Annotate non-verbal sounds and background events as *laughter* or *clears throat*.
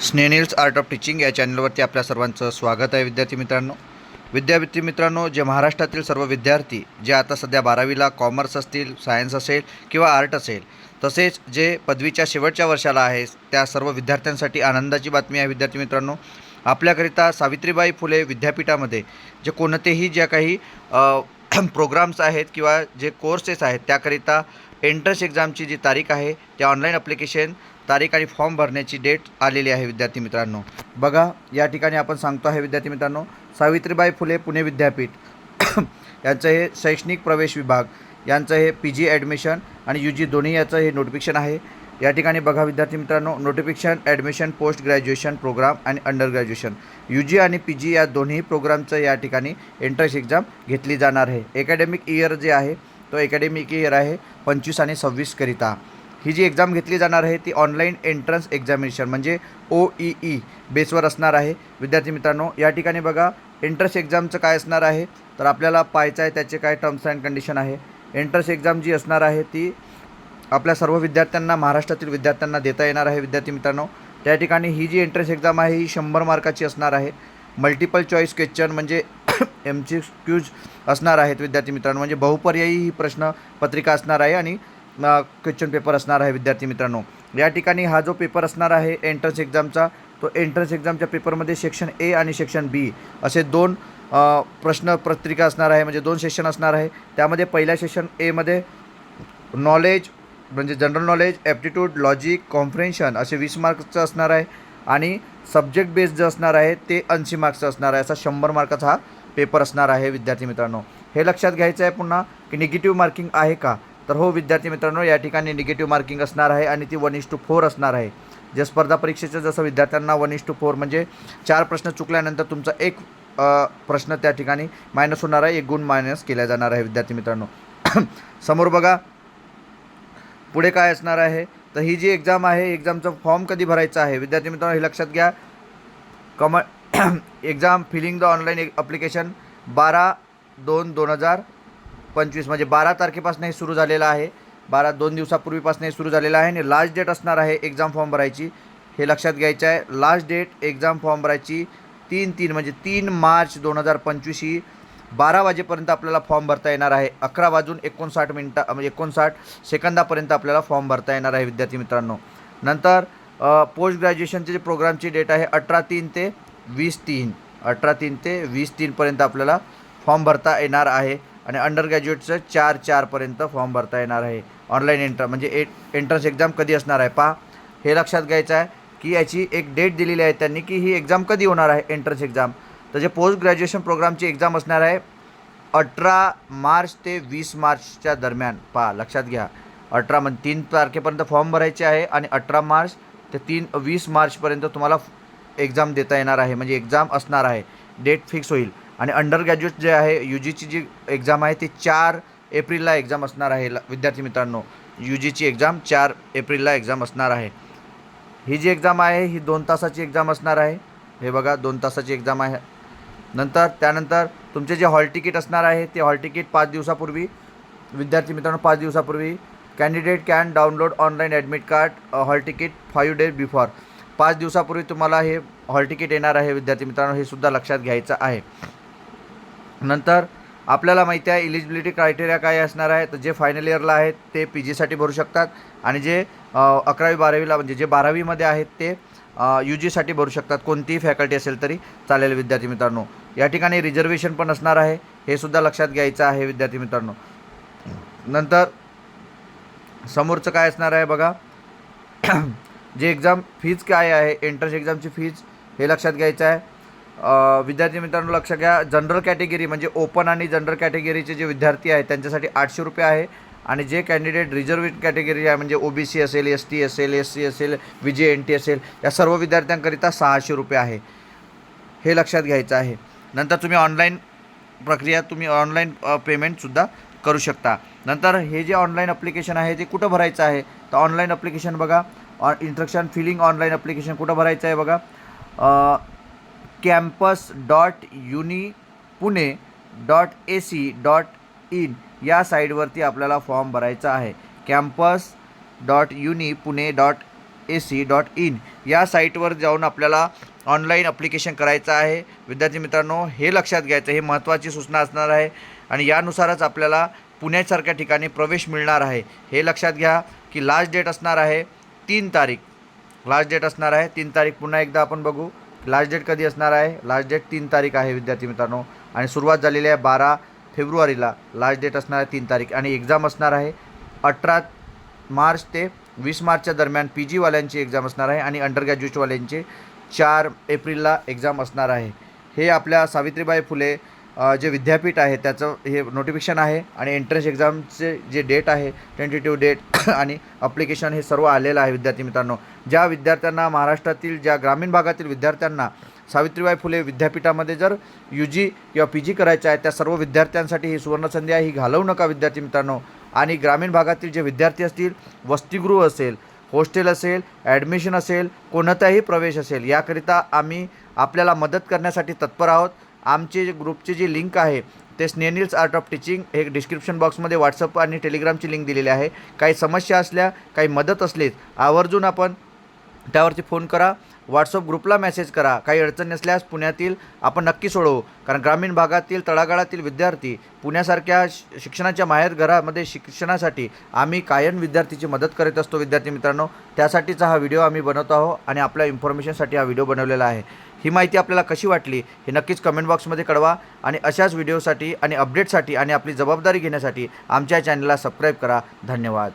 स्नेनिल्स art of teaching या चॅनलवरती आपल्या सर्वांचं स्वागत आहे विद्यार्थी मित्रांनो. विद्यार्थी मित्रांनो जे महाराष्ट्रातील सर्व विद्यार्थी जे आता सध्या बारावीला कॉमर्स असतील सायन्स असेल किंवा आर्ट असेल तसेच जे पदवीच्या शेवटच्या वर्षाला आहे त्या सर्व विद्यार्थ्यांसाठी आनंदाची बातमी आहे विद्यार्थी मित्रांनो. आपल्याकरिता सावित्रीबाई फुले विद्यापीठामध्ये जे कोणतेही ज्या काही *clears throat* प्रोग्राम्स आहेत किंवा जे कोर्सेस आहेत त्याकरिता एंट्रन्स एक्झामची जी तारीख आहे त्या ऑनलाईन अप्लिकेशन तारीख आणि फॉर्म भरण्याची डेट आलेली आहे विद्यार्थी मित्रांनो. बघा या ठिकाणी आपण सांगतो आहे विद्यार्थी मित्रांनो सावित्रीबाई फुले पुणे विद्यापीठ. *coughs* यांचं हे शैक्षणिक प्रवेश विभाग यांचं हे पी जी ॲडमिशन आणि यू जी दोन्ही याचं हे नोटिफिकेशन आहे. या ठिकाणी बघा विद्यार्थी मित्रांनो notification admission post graduation program आणि अंडर ग्रॅज्युएशन. यू जी आणि पी जी या दोन्ही प्रोग्रामचं या ठिकाणी एंट्रन्स एक्झाम घेतली जाणार आहे. एकॅडमिक इयर जे आहे तो अकॅडमिक इयर आहे पंचवीस आणि सव्वीसकरिता ही जी एक्झाम घेतली जाणार आहे ती ऑनलाईन एंट्रन्स एक्झामिनेशन म्हणजे ओ ई ई बेसवर असणार आहे. विद्यार्थी मित्रांनो या ठिकाणी बघा एंट्रन्स एक्झामचं काय असणार आहे? तर आपल्याला पाहायचं आहे त्याचे काय टर्म्स अँड कंडिशन आहे. एंट्रन्स एक्झाम जी असणार आहे ती आपल्या सर्व विद्यार्थ्यांना महाराष्ट्रातील विद्यार्थ्यांना देता येणार आहे विद्यार्थी मित्रांनो. त्या ठिकाणी ही जी एंट्रन्स एक्झाम आहे ही शंभर मार्काची असणार आहे. मल्टिपल चॉईस क्वेश्चन म्हणजे एम सी क्यूज असणार आहेत विद्यार्थी मित्रांनो. म्हणजे बहुपर्यायी ही प्रश्न पत्रिका असणार आहे आणि क्वेश्चन पेपर असणार आहे विद्यार्थी मित्रांनो. या ठिकाणी हा जो पेपर असणार आहे एंट्रन्स एक्झामचा तो एंट्रन्स एक्झामच्या पेपरमध्ये सेक्शन ए आणि सेक्शन बी असे दोन प्रश्न पत्रिका असणार आहे. म्हणजे दोन सेशन असणार आहे. त्यामध्ये पहिल्या सेशन एमध्ये नॉलेज म्हणजे general knowledge aptitude logic comprehension असे वीस मार्क्सचं असणार आहे. आणि सब्जेक्ट बेस्ड जे असणार आहे ते ऐंशी मार्क्सचं असणार आहे. असा शंभर मार्काचा हा पेपर असणार आहे विद्यार्थी मित्रांनो. हे लक्षात घ्यायचं आहे पुन्हा की निगेटिव्ह मार्किंग आहे का? तर हो विद्यार्थी मित्रांनो या ठिकाणी निगेटिव्ह मार्किंग असणार आहे आणि ती वन इश टू फोर असणार आहे. जे स्पर्धा परीक्षेचं जसं विद्यार्थ्यांना वन इश टू फोर म्हणजे चार प्रश्न चुकल्यानंतर तुमचा एक प्रश्न त्या ठिकाणी मायनस होणार आहे एक गुण मायनस केला जाणार आहे विद्यार्थी मित्रांनो. *clears throat* समोर बघा. पुढे काय असणार आहे? तर ही जी एक्झाम आहे एक्झामचं फॉर्म कधी भरायचं आहे? विद्यार्थी मित्रांनो हे लक्षात घ्या. Cum exam filling the online application बारा दोन दोन हजार पंचवीस. म्हणजे बारा तारखेपासून हे सुरू झालेलं आहे. बारा दोन दिवसापूर्वीपासून हे सुरू झालेलं आहे आणि लास्ट डेट असणार आहे एक्झाम फॉर्म भरायची. हे लक्षात घ्यायचं आहे. लास्ट डेट एक्झाम फॉर्म भरायची तीन तीन म्हणजे तीन मार्च दोन हजार पंचवीस ही बारा वाजेपर्यंत आपल्याला फॉर्म भरता येणार आहे. अकरा वाजून एकोणसाठ मिनटा म्हणजे एकोणसाठ सेकंदापर्यंत आपल्याला फॉर्म भरता येणार आहे विद्यार्थी मित्रांनो. नंतर पोस्ट ग्रॅज्युएशनचे जे प्रोग्रामची डेट आहे अठरा तीन ते वीस तीन अठरा तीन ते वीस तीनपर्यंत आपल्याला फॉर्म भरता येणार आहे. आणि अंडर ग्रॅज्युएटचं चार चारपर्यंत फॉर्म भरता येणार आहे. ऑनलाईन एंट्र म्हणजे ए एंट्रन्स एक्झाम कधी असणार आहे? पहा. हे लक्षात घ्यायचं आहे की याची एक डेट दिलेली आहे त्यांनी की ही एक्झाम कधी होणार आहे? एंट्रन्स एक्झाम तर जे पोस्ट ग्रॅज्युएशन प्रोग्रामची एक्झाम असणार आहे अठरा मार्च ते वीस मार्चच्या दरम्यान. पहा लक्षात घ्या. अठरा म्हणजे तीन तारखेपर्यंत फॉर्म भरायचे आहे आणि अठरा मार्च ते तीन वीस मार्चपर्यंत तुम्हाला एक्झाम देता येणार आहे म्हणजे एक्झाम असणार आहे डेट फिक्स होईल. आणि अंडर ग्रॅज्युएट जे आहे यू जीची जी एक्झाम आहे ती चार एप्रिलला एक्झाम असणार आहे ल- विद्यार्थी मित्रांनो. यू जीची एक्झाम चार एप्रिलला एक्झाम असणार आहे. ही जी एक्झाम आहे ही दोन तासाची एक्झाम असणार आहे. हे बघा दोन तासाची एक्झाम आहे. नंतर त्यानंतर तुमचे जे हॉल तिकीट असणार आहे ते हॉल तिकीट पाच दिवसापूर्वी विद्यार्थी मित्रांनो पाच दिवसापूर्वी. Candidate can download online admit card hall ticket five days before पाच दिवसापूर्वी तुम्हाला हे हॉल तिकीट येणार आहे विद्यार्थी मित्रांनो हे सुद्धा लक्षात घ्यायचं आहे. नंतर आपल्याला माहिती आहे इलिजिबिलिटी क्रायटेरिया काय असणार आहे तर जे फायनल इयरला आहेत ते पी जीसाठी भरू शकतात. आणि जे अकरावी बारावीला म्हणजे जे बारावीमध्ये आहेत ते यू जीसाठी भरू शकतात. कोणतीही फॅकल्टी असेल तरी चालेल विद्यार्थी मित्रांनो. या ठिकाणी रिझर्वेशन पण असणार आहे हे सुद्धा लक्षात घ्यायचं आहे विद्यार्थी मित्रांनो. नंतर समोरचं काय असणार आहे बघा. जे एक्झाम फीज काय आहे एंट्रन्स एक्झामची फीज हे लक्षात घ्यायचं आहे. विद्यार्थी मित्रांनो लक्ष घ्या. जनरल कॅटेगरी म्हणजे ओपन आणि जनरल कॅटेगरीचे जे विद्यार्थी आहेत त्यांच्यासाठी आठशे रुपये आहे. आणि जे कॅन्डिडेट रिझर्वेशन कॅटेगरी आहे म्हणजे ओ बी सी असेल एस टी असेल एस सी असेल व्ही जे एन टी असेल या सर्व विद्यार्थ्यांकरिता सहाशे रुपये आहे. हे लक्षात घ्यायचं आहे. नंतर तुम्ही ऑनलाईन प्रक्रिया तुम्ही ऑनलाईन पेमेंटसुद्धा करू शकता. नंतर हे जे ऑनलाईन अप्लिकेशन आहे ते कुठं भरायचं आहे? तर ऑनलाईन अप्लिकेशन बघा. On instruction filling online application कुठं भरायचं आहे बघा? Campus dot uni Pune dot A C dot in या साईडवरती आपल्याला फॉर्म भरायचा आहे. Campus dot uni Pune dot A C dot in या साईटवर जाऊन आपल्याला ऑनलाईन अप्लिकेशन करायचं आहे. विद्यार्थी मित्रांनो हे लक्षात घ्यायचं हे महत्त्वाची सूचना असणार आहे. आणि यानुसारच आपल्याला पुण्यासारख्या ठिकाणी प्रवेश मिळणार आहे. हे लक्षात घ्या की लास्ट डेट असणार आहे. तीन तारीख. लास्ट डेट असणार आहे. तीन तारीख पुन्हा एकदा आपण बघू. लास्ट डेट कधी असणार आहे? लास्ट डेट तीन तारीख आहे विद्यार्थी मित्रांनो. आणि सुरुवात झालेली आहे बारा फेब्रुवारीला. लास्ट डेट असणार आहे तीन तारीख. आणि एक्झाम असणार आहे अठरा मार्च ते वीस मार्चच्या दरम्यान पी जीवाल्यांची एक्झाम असणार आहे आणि अंडर ग्रॅज्युएटवाल्यांची चार एप्रिलला एक्झाम असणार आहे. हे आपल्या सावित्रीबाई फुले जे विद्यापीठ आहे त्याचं हे नोटिफिकेशन आहे आणि एंट्रन्स एक्झामचे जे डेट आहे टेंटेटिव्ह डेट *coughs* आणि अप्लिकेशन हे सर्व आलेलं आहे विद्यार्थी मित्रांनो. ज्या विद्यार्थ्यांना महाराष्ट्रातील ज्या ग्रामीण भागातील विद्यार्थ्यांना सावित्रीबाई फुले विद्यापीठामध्ये जर यू जी किंवा पी जी करायचं आहे त्या सर्व विद्यार्थ्यांसाठी ही सुवर्णसंधी आहे. ही घालवू नका विद्यार्थी मित्रांनो. आणि ग्रामीण भागातील जे विद्यार्थी असतील वसतिगृह असेल हॉस्टेल असेल ॲडमिशन असेल कोणताही प्रवेश असेल याकरिता आम्ही आपल्याला मदत करण्यासाठी तत्पर आहोत. आमचे जे ग्रुपची जी लिंक आहे ते स्नेनिल्स आर्ट ऑफ टीचिंग हे डिस्क्रिप्शन बॉक्समध्ये व्हॉट्सअप आणि टेलिग्रामची लिंक दिलेली आहे. काही समस्या असल्या काही मदत असलीच आवर्जून आपण त्यावरती फोन करा. व्हॉट्सअप ग्रुपला मेसेज करा. काही अडचण नसल्यास पुण्यातील आपण नक्की सोडवू. कारण ग्रामीण भागातील तळागाळातील विद्यार्थी पुण्यासारख्या श- शिक्षणाच्या माहेर घरामध्ये शिक्षणासाठी आम्ही कायम विद्यार्थीची मदत करत असतो विद्यार्थी मित्रांनो. त्यासाठीचा हा व्हिडिओ आम्ही बनवत आहोत आणि आपल्या इन्फॉर्मेशनसाठी हा व्हिडिओ बनवलेला आहे. ही माहिती आपल्याला कशी वाटली हे नक्कीच कमेंट बॉक्समध्ये कळवा आणि अशाच व्हिडिओसाठी आणि अपडेटसाठी आणि आपली जबाबदारी घेण्यासाठी आमच्या चॅनलला सबस्क्राईब करा. धन्यवाद.